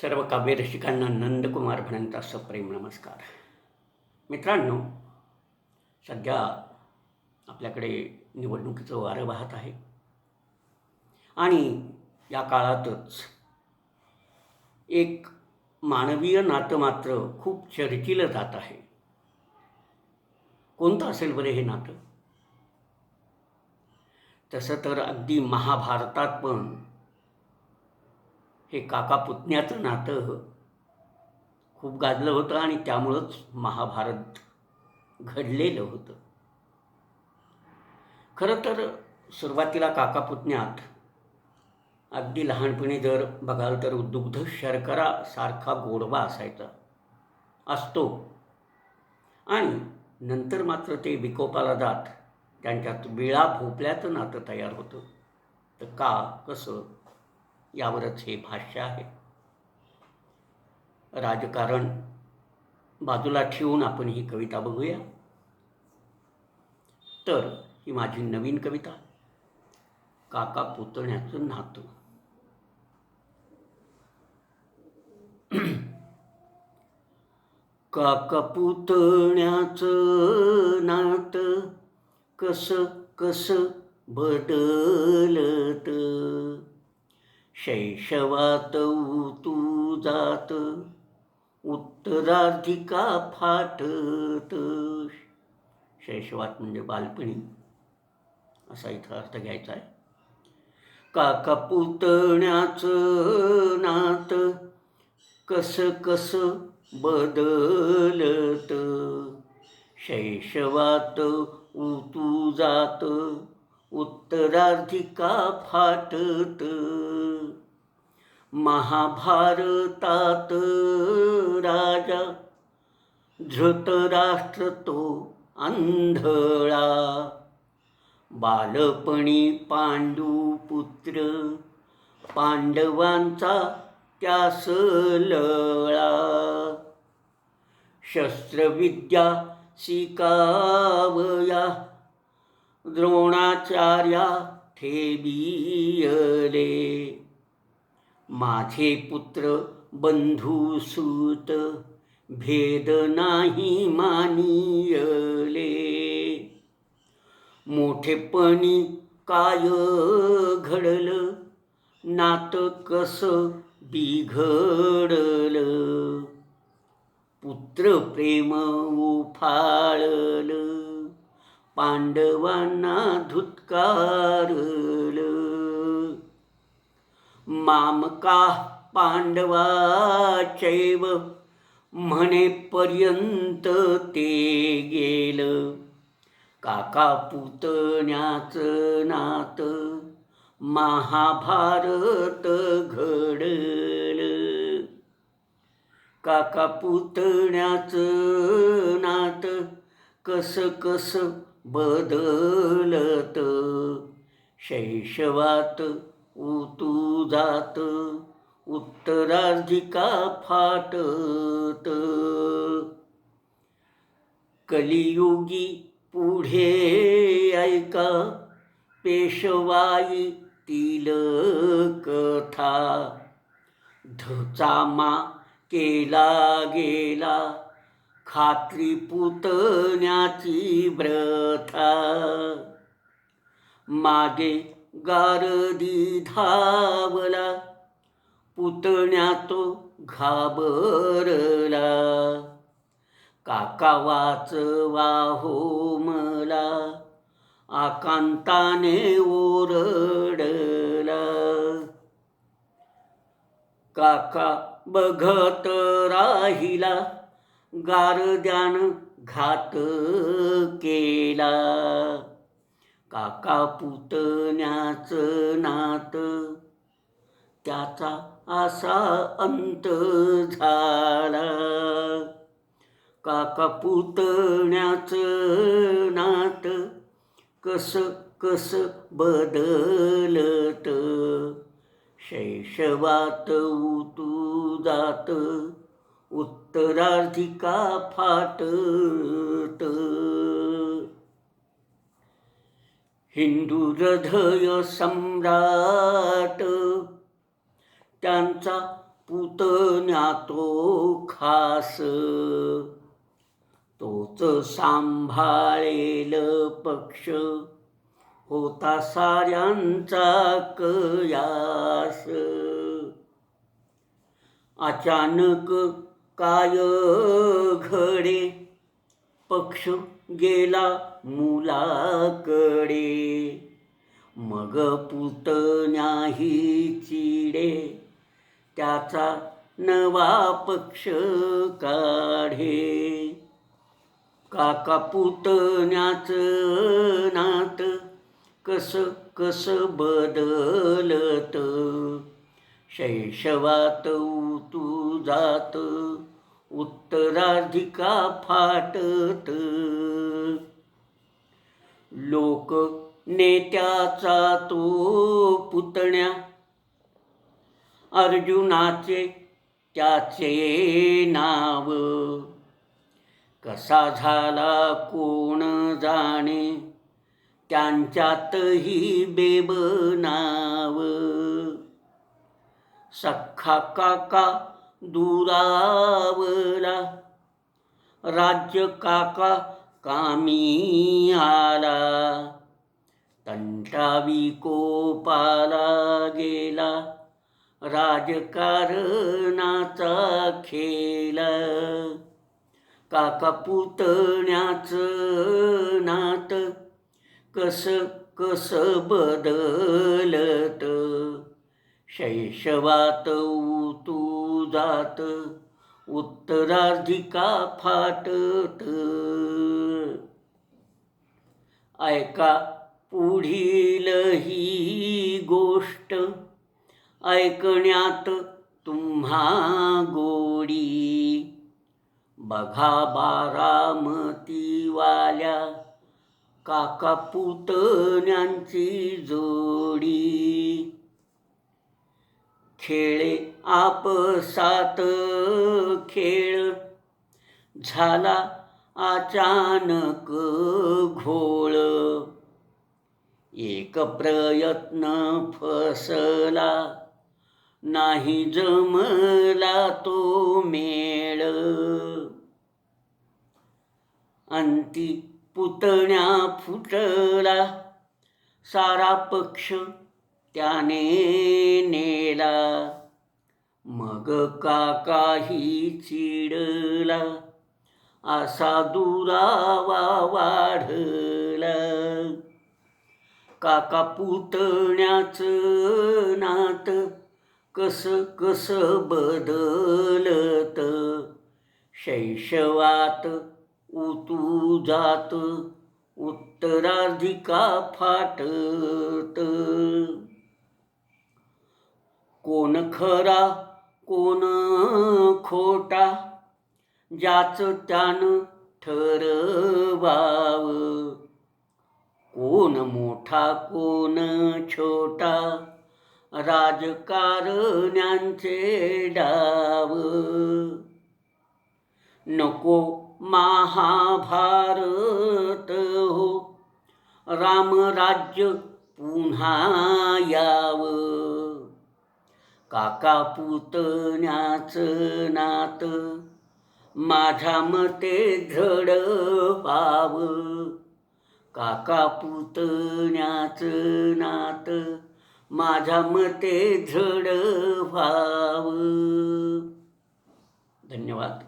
सर्व काव्यरसिकांना नंदकुमार भणंता सप्रेम नमस्कार. मित्रांनो सध्या आपल्याकडे निवडणुकीचं वारं वाहत आहे. आणि या काळातच एक मानवीय नातं मात्र खूप चर्चिलं जात आहे. कोणतं असेल बरे हे नातं? तसं तर अगदी महाभारतात पण हे काका पुतण्याचं नातं खूप गाजलं होतं आणि त्यामुळंच महाभारत घडलेलं होतं. खरं तर सुरुवातीला काका पुतण्यात अगदी लहानपणी जर बघाल तर दुग्ध शर्करासारखा गोडवा असायचा असतो. आणि नंतर मात्र ते विकोपाला जात त्यांच्यात विळा भोपल्याचं नातं तयार होतं. तर का कसं? यावरच हे भाष्य आहे. राजकारण बाजूला ठेवून आपण ही कविता बघूया. तर ही माझी नवीन कविता. काका पुतण्याचं नातं. काका पुतण्याचं नात कसं कसं बदलत? शैशवात तू जात उत्तराधिका फाटत. शैशवात म्हणजे बालपणी. असा इथं अर्थ घ्यायचा आहे. काका पुतण्याचं नात कसं कसं बदलत. शैशवात उतू जात उत्तरार्धिका फाटत. महाभारतात राजा धृतराष्ट्र तो आंधळा. बालपणी पांडुपुत्र पांडवांचा त्यास लळा. शस्त्रविद्या शिकावया द्रोणाचार्या ठेबियले माझे पुत्र बंधुसूत भेद नाही मानियले. मोठेपणी काय घडलं नात कसं बिघडलं. पुत्र प्रेम उफाळलं पांडवांना धुत्कारलं. मामका पांडवाचैव म्हणेपर्यंत ते गेलं. काका पुतण्याचं नात महाभारत घडलं. काका पुतण्याचं नात कसं कसं बदलत. शैशवात उतू जात उत्तरार्धिका फाटत. कलियुगी पुढे ऐका पेशवाई तील कथा धचामा केला गेला खात्री पुतण्याची व्रथा मागे गारदी धावला पुतण्या तो घाबरला. काका वाचवा हो मला आकांताने ओरडला. काका बघत राहिला गारद्यान घात केला. काका पुतण्याचं नात. त्याचा असा अंत झाला. काका पुतण्याचं नात कसं कसं बदलत. शैशवात उतू जात उत्तरार्धिका फाटत. हिंदू सम्राट त्यांचा पुतण्या तो खास. तोच सांभाळेल पक्ष होता साऱ्यांचा कयास. अचानक काय घडे? पक्ष गेला मुलाकडे. मग पुतण्याही चिडे. त्याचा नवा पक्ष काढे. काका पुतण्याचं नात. कस कस बदलत? शैशवात तू जात. उत्तराधिका फाटत. लोक नेत्याचा तो पुतण्या. अर्जुनाचे त्याचे नाव. कसा झाला कोण जाणे. त्यांच्यातही बेबनाव. सख्खा काका दुरावला. राज्य काका कामी आला तंटावी कोपाला गेला. राजकारणाचा खेळ. काका पुतण्याचं नात. कस कस बदलत. शैशवात तू जात उत्तराधिका फाटत. ऐका पुढील ही गोष्ट ऐकण्यात तुम्हा गोडी. बघा बारामतीवाल्या काका पुतण्यांची जोडी. खेळे आपसात खेळ झाला अचानक घोळ. एक प्रयत्न फसला नाही जमला तो मेळ. अंती पुतण्या फुटला सारा पक्ष त्याने नेला. मग काकाही चिडला? असा दुरावा वाढला. काका पुतण्याचं नात कस कस बदलत? शैशवात उतू जात उत्तराधिका फाटत. कोण खरा कोण खोटा ज्याच त्यानं ठरवाव? कोण मोठा कोण छोटा राजकारण्यांचे डाव? नको महाभारत हो रामराज्य पुन्हा यावं. काका पुतण्याचं नात. माझ्या मते धड पाव. काका पुतण्याचं नात. माझ्या मते झड व्हाव धन्यवाद.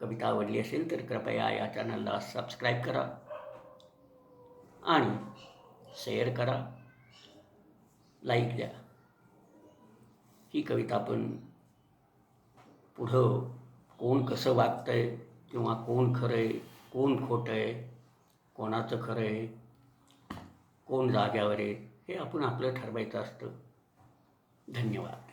कविता आवडली असेल तर कृपया या चॅनलला सबस्क्राईब करा आणि शेअर करा. लाईक द्या. ही कविता आपण पुढं कोण कसं वागतं आहे किंवा कोण खरं आहे कोण खोटं आहे कोणाचं खरं आहे कोण जाग्यावर आहे हे आपण आपलं ठरवायचं असतं. धन्यवाद.